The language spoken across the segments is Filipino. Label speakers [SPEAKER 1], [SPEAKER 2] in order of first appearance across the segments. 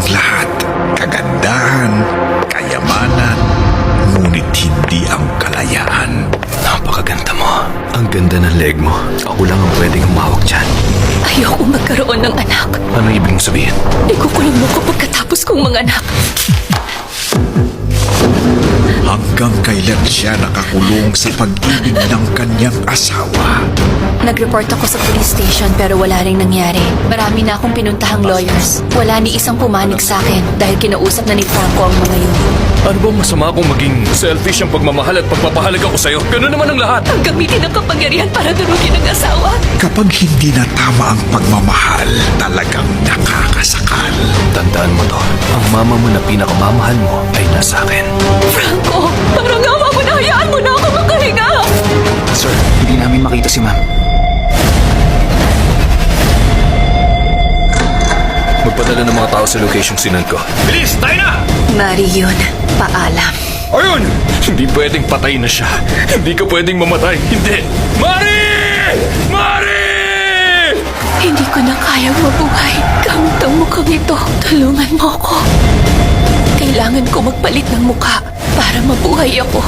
[SPEAKER 1] ang lahat. Kagandahan, kayamanan, ngunit hindi ang kalayaan.
[SPEAKER 2] Napakaganda mo. Ang ganda ng leg mo. Ako lang ang pwedeng humawak dyan.
[SPEAKER 3] Ayoko magkaroon ng anak.
[SPEAKER 2] Anong ibig mong sabihin?
[SPEAKER 3] Ikukulong mo ko pagkatapos kong mga anak.
[SPEAKER 1] Hanggang kailan siya nakakulong sa pag-ibig ng kanyang asawa.
[SPEAKER 3] Nag-report ako sa police station pero wala ring nangyari. Marami na akong pinuntahang lawyers. Wala ni isang pumanig sa akin dahil kinausap na ni Franco ang mga yun.
[SPEAKER 2] Ano bang masama kung maging selfish ang pagmamahal at pagpapahalaga ko sa'yo? Ganun naman ang lahat.
[SPEAKER 3] Ang gamitin ng kapangyarihan para durugin ang asawa.
[SPEAKER 1] Kapag hindi na tama ang pagmamahal, talagang nakakasakal.
[SPEAKER 2] Tandaan mo to. Ang mama mo na pinakamamahal mo ay nasa akin.
[SPEAKER 3] Franco, parang awa
[SPEAKER 2] Magpadala ng mga tao sa location sinand ko. Bilis! Tayo na!
[SPEAKER 3] Mari yun. Paalam.
[SPEAKER 2] Ayun! Hindi pwedeng patay na siya. Hindi ka pwedeng mamatay. Hindi! Mari! Mari!
[SPEAKER 3] Hindi ko na kayang mabuhay. Gamit ang mukhang ito. Tulungan mo ako. Kailangan ko magpalit ng mukha para mabuhay ako.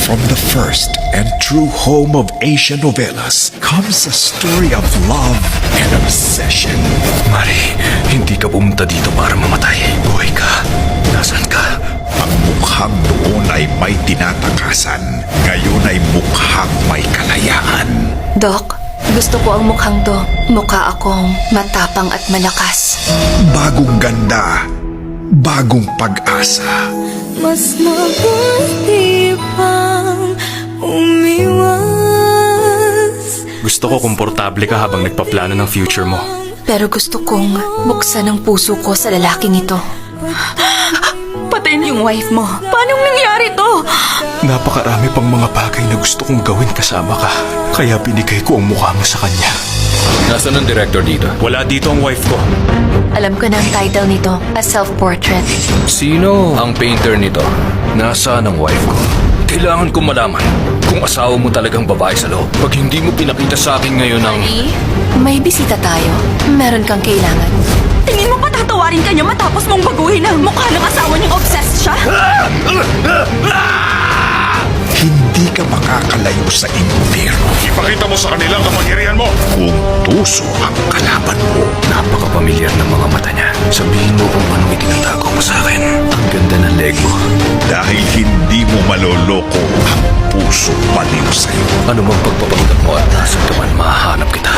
[SPEAKER 1] From the first and true home of Asian novelas comes a story of love and obsession.
[SPEAKER 2] Mari, hindi ka pumunta dito para mamatay. Buhay ka. Nasaan ka?
[SPEAKER 1] Ang mukhang noon ay may tinatakasan, ngayon ay mukhang may kalayaan.
[SPEAKER 3] Doc, gusto ko ang mukhang to. Mukha akong matapang at malakas.
[SPEAKER 1] Bagong ganda, bagong pag-asa.
[SPEAKER 4] Mas mabuti pang umiwas
[SPEAKER 2] Gusto ko komportable ka habang nagpaplano ng future mo.
[SPEAKER 3] Pero gusto kong buksan ang puso ko sa lalaking ito. Patayin yung wife mo. Paano nangyari to?
[SPEAKER 2] Napakarami pang mga bagay na gusto kong gawin kasama ka. Kaya binigay ko ang mukha mo sa kanya. Nasaan ang director dito? Wala dito ang wife ko.
[SPEAKER 3] Alam ko na ang title nito, A Self-Portrait.
[SPEAKER 2] Sino ang painter nito? Nasaan ang wife ko? Kailangan kong malaman kung asawa mo talagang babae sa loob. Pag hindi mo pinakita sa akin ngayon ang...
[SPEAKER 3] E, may bisita tayo. Meron kang kailangan.
[SPEAKER 4] Tingin mo patatawarin ka niya matapos mong baguhin ang mukha ng asawa niyang obsessed siya?
[SPEAKER 1] Hindi ka makakalayo sa impyerno. Ipakita mo sa kanila ang kapangyarihan mo. Kung tuso ang kalaban mo,
[SPEAKER 2] Napakapamilyar ng mga mata niya. Sabihin mo kung anong itinatago
[SPEAKER 1] baliw sa'yo.
[SPEAKER 2] Ano mang pagpapanggap mo at nasa man mahahanap kita.